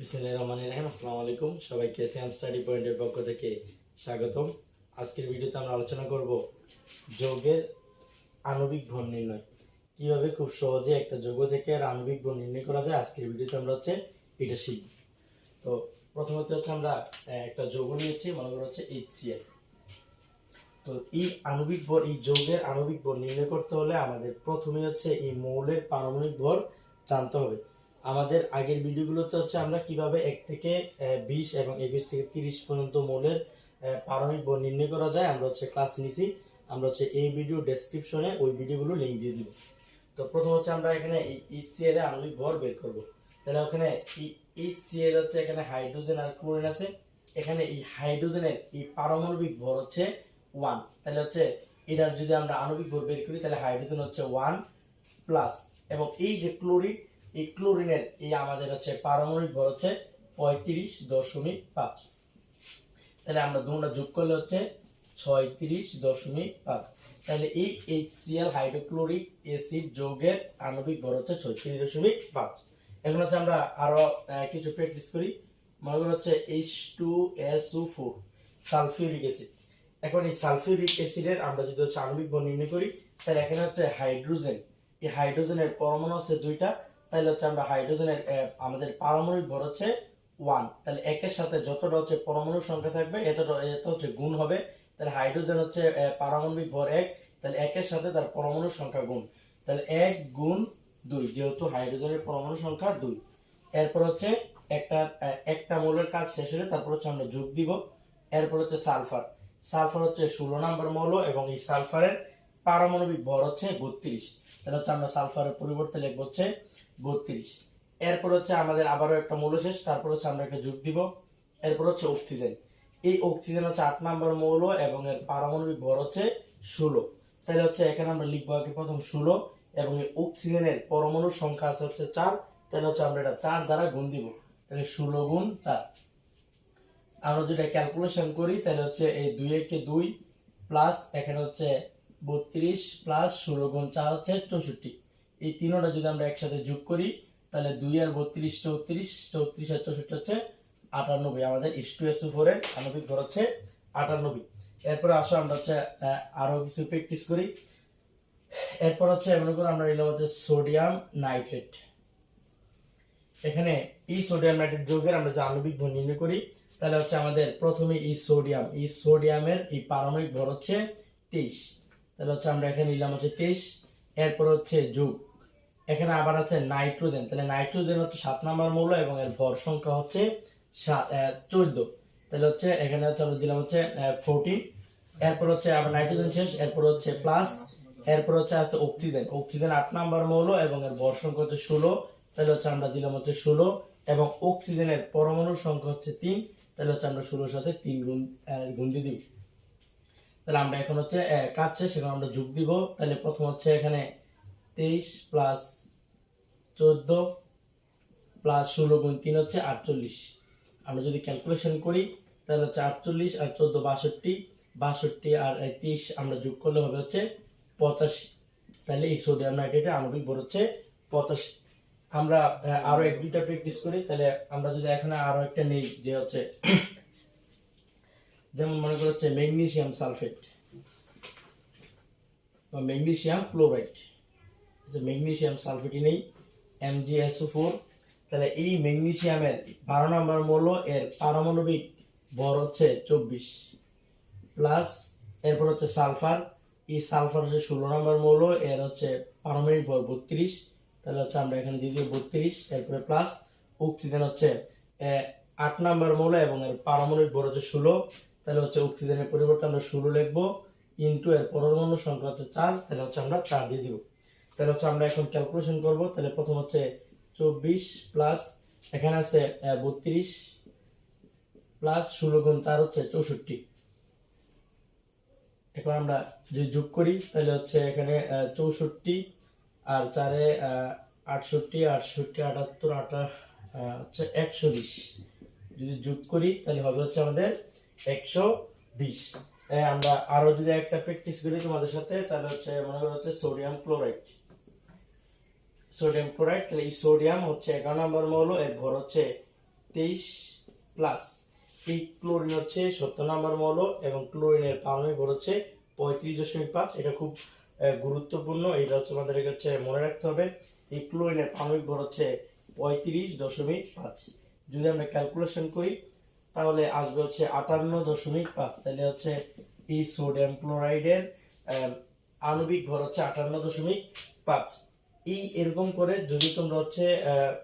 বিসমিল্লাহির রহমানির রহিম, আসসালামু আলাইকুম। সবাইকে সিএম স্টাডি পয়েন্টের পক্ষ থেকে স্বাগতম। আজকের ভিডিওতে আমরা আলোচনা করব যৌগের আণবিক ভর নির্ণয়। কীভাবে খুব সহজে একটা যৌগ থেকে আণবিক ভর নির্ণয় করা যায়, আজকের ভিডিওতে আমরা হচ্ছে এটা শিখব। তো প্রথমত হচ্ছে আমরা একটা যৌগ নিয়েছি, মনে করা হচ্ছে এইচসিএল তো এই আণবিক ভর, এই যৌগের আণবিক ভর নির্ণয় করতে হলে আমাদের প্রথমে হচ্ছে এই মৌলের পারমাণবিক ভর জানতে হবে। আমাদের আগের ভিডিওগুলোতে হচ্ছে আমরা কীভাবে এক থেকে বিশ এবং একুশ থেকে তিরিশ পর্যন্ত মৌলের পারমিক ভর নির্ণয় করা যায়, আমরা হচ্ছে ক্লাস নিছি। আমরা হচ্ছে এই ভিডিও ডেসক্রিপশনে ওই ভিডিওগুলো লিঙ্ক দিয়ে দিব। তো প্রথম হচ্ছে আমরা এখানে এইচসিএল এর আণবিক ভর বের করব। তাহলে ওখানে এইচসিএল হচ্ছে এখানে হাইড্রোজেন আর ক্লোরিন আছে। এখানে এই হাইড্রোজেনের এই পারমাণবিক ভর হচ্ছে ওয়ান তাহলে হচ্ছে এটার যদি আমরা আণবিক ভর বের করি, তাহলে হাইড্রোজেন হচ্ছে ওয়ান প্লাস এবং এই যে ক্লোরিন এই ক্লোরিনের এই আমাদের হচ্ছে পারমাণবিক ভর হচ্ছে পঁয়ত্রিশ দশমিক পাঁচ। তাহলে আমরা দুটা যোগ করলে হচ্ছে ছয়ত্রিশ দশমিক পাঁচ। তাহলে এই এইচসিএল হাইড্রোক্লোরিক অ্যাসিড যৌগের আণবিক ভর হচ্ছে ছয়ত্রিশ দশমিক পাঁচ। এখন হচ্ছে আমরা আরও কিছু প্র্যাকটিস করি। মনে করি হচ্ছে H two S O four sulphuric acid. এখন এই সালফিউরিক অ্যাসিডের আমরা যদি হচ্ছে আণবিক ভর নির্ণয় করি, তাহলে এখানে হচ্ছে হাইড্রোজেন। এই হাইড্রোজেনের পরমাণু আছে দুইটা তাহলে হচ্ছে আমরা হাইড্রোজেনের আমাদের পারমাণবিক ভর হচ্ছে ওয়ান তাহলে একের সাথে যতটা হচ্ছে পরমাণুর সংখ্যা থাকবে, এতটা, এত হচ্ছে গুণ হবে। তাহলে হাইড্রোজেন হচ্ছে পারমাণবিক ভর এক, তাহলে একের সাথে তার পরমাণুর সংখ্যা গুণ। তাহলে এক গুণ দুই, যেহেতু হাইড্রোজেনের পরমাণু সংখ্যা দুই। এরপর হচ্ছে একটা একটা মৌলের কাজ শেষ হলে তারপর হচ্ছে আমরা যোগ দিব। এরপর হচ্ছে সালফার। সালফার হচ্ছে ষোলো নম্বর মৌল এবং এই সালফারের পারমাণবিক ভর হচ্ছে বত্রিশ। তাহলে হচ্ছে আমরা সালফারের পরিবর্তে লিখব হচ্ছে বত্রিশ। এরপর হচ্ছে আমাদের আবারও একটা মৌল শেষ তারপর হচ্ছে আমরা একটা যোগ দিব। এরপর হচ্ছে অক্সিজেন। এই অক্সিজেন হচ্ছে আট নম্বর মৌল এবং এর পারমাণবিক ভর হচ্ছে ষোলো। তাহলে হচ্ছে এখানে আমরা লিখব আগে প্রথম ষোলো এবং এই অক্সিজেনের পরমাণুর সংখ্যা আছে হচ্ছে চার। তাহলে হচ্ছে আমরা এটা চার দ্বারা গুণ দিব। তাহলে ষোলো গুণ চার। আমরা যদি ক্যালকুলেশন করি, তাহলে হচ্ছে এই দুই একে দুই প্লাস এখানে হচ্ছে বত্রিশ প্লাস ষোলো গুণ চার হচ্ছে চৌষট্টি। এই তিনোটা যদি আমরা একসাথে যোগ করি তাহলে দুই আর বত্রিশ চৌত্রিশ চৌত্রিশ আর চৌষট্টি হচ্ছে আটানব্বই। আমাদের ইস টু এস ফোরের আণবিক ভর হচ্ছে আটানব্বই। এরপরে আসো আমরা হচ্ছে আহ, আরও কিছু প্র্যাকটিস করি। এরপর হচ্ছে মনে করো আমরা নিলাম হচ্ছে সোডিয়াম নাইট্রেট এখানে এই সোডিয়াম নাইট্রেট যৌগের আমরা যে আণবিক ভর নির্ণয় করি তাহলে হচ্ছে আমাদের প্রথমে এই সোডিয়াম এই সোডিয়ামের এই পারমাণবিক ভর হচ্ছে তেইশ। তাহলে হচ্ছে আমরা এখানে নিলাম হচ্ছে তেইশ, এরপর হচ্ছে যুগ। এখানে আবার আছে নাইট্রোজেন, তাহলে নাইট্রোজেন হচ্ছে সাত নাম্বার মৌল এবং এর ভর সংখ্যা হচ্ছে সাত চোদ্দ। তাহলে হচ্ছে এখানে হচ্ছে আমরা দিলাম হচ্ছে ফোরটিন এরপর হচ্ছে আবার নাইট্রোজেন শেষ, এরপর হচ্ছে প্লাস, এরপর হচ্ছে আছে অক্সিজেন। অক্সিজেন আট নাম্বার মৌল এবং এর ভর সংখ্যা হচ্ছে ষোলো। তাহলে হচ্ছে আমরা দিলাম হচ্ছে ষোলো এবং অক্সিজেনের পরমাণুর সংখ্যা হচ্ছে তিন। তাহলে হচ্ছে আমরা ষোলোর সাথে তিন গুণ গুণ দিয়ে দিব। তাহলে আমরা এখন হচ্ছে কাজ শেষ, এখন আমরা যোগ দিব। তাহলে প্রথম হচ্ছে এখানে তেইশ প্লাস চোদ্দ প্লাস ষোলো গুণ তিন হচ্ছে আটচল্লিশ। আমরা যদি ক্যালকুলেশন করি, তাহলে হচ্ছে আটচল্লিশ আর চোদ্দ বাষট্টি। বাষট্টি আর তিরিশ আমরা যোগ করলে হবে হচ্ছে পঁচাশি। তাহলে এই সোডিয়াম নাইট্রেটের আণবিক ভর হচ্ছে পঁচাশি। আমরা আরও এক দুইটা প্র্যাকটিস করি, তাহলে আমরা যদি এখানে আরও একটা নেই, যে হচ্ছে যেমন মনে করা হচ্ছে ম্যাগনেসিয়াম সালফেট বা ম্যাগনেসিয়াম ক্লোরাইড। যে ম্যাগনেসিয়াম সালফেটই নেই এমজিএসও ফোর তাহলে এই ম্যাগনেসিয়ামের বারো নম্বর মৌল, এর পারমাণবিক ভর হচ্ছে চব্বিশ। প্লাস এরপর হচ্ছে সালফার। এই সালফার হচ্ছে ষোলো নম্বর মৌল, এর হচ্ছে পারমাণবিক ভর বত্রিশ। তাহলে হচ্ছে আমরা এখানে দিয়ে দিব বত্রিশ, এরপরে প্লাস অক্সিজেন হচ্ছে আট নম্বর মৌল এবং এর পারমাণবিক ভর হচ্ছে ষোলো। তাহলে হচ্ছে অক্সিজেনের পরিবর্তে আমরা ষোলো লিখব ইন্টু এর পরমাণু সংখ্যা হচ্ছে চার, তাহলে হচ্ছে আমরা চার দিয়ে দিব। তাহলে হচ্ছে আমরা এখন ক্যালকুলেশন করব, তাহলে প্রথম হচ্ছে চব্বিশ প্লাস এখানে আছে বত্রিশ প্লাস ষোলো গুণ তার হচ্ছে চৌষট্টি। এখন আমরা যদি যোগ করি, তাহলে হচ্ছে এখানে চৌষট্টি আর চারে আটষট্টি আটষট্টি, আটাত্তর, আটা হচ্ছে একশো বিশ যদি যোগ করি, তাহলে হবে হচ্ছে আমাদের একশো বিশ। আমরা আরও যদি একটা প্র্যাকটিস করি তোমাদের সাথে, তাহলে হচ্ছে মনে করো হচ্ছে সোডিয়াম ক্লোরাইড সোডিয়াম ক্লোরাইড তাহলে এই সোডিয়াম হচ্ছে এগারো নম্বর মৌল এর ভর হচ্ছে তেইশ প্লাস এই ক্লোরিন হচ্ছে সত্তর নম্বর মৌল এবং ক্লোরিনের পারমাণবিক ভর হচ্ছে পঁয়ত্রিশ দশমিক পাঁচ। এটা খুব গুরুত্বপূর্ণ, এটা হচ্ছে আমাদের হচ্ছে মনে রাখতে হবে। এই ক্লোরিনের পারমাণবিক ভর হচ্ছে পঁয়ত্রিশ দশমিক পাঁচ। যদি আমরা ক্যালকুলেশন করি তাহলে আসবে হচ্ছে আটান্ন দশমিক পাঁচ। তাহলে হচ্ছে এই সোডিয়াম ক্লোরাইডের আণবিক ভর হচ্ছে আটান্ন দশমিক পাঁচ। এই এরকম করে যদি তোমরা হচ্ছে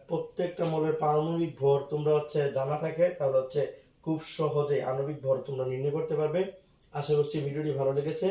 প্রত্যেকটা মলের পারমাণবিক ভর তোমরা হচ্ছে জানা থাকে, তাহলে হচ্ছে খুব সহজে আণবিক ভর তোমরা নির্ণয় করতে পারবে। আশা করছি ভিডিওটি ভালো লেগেছে।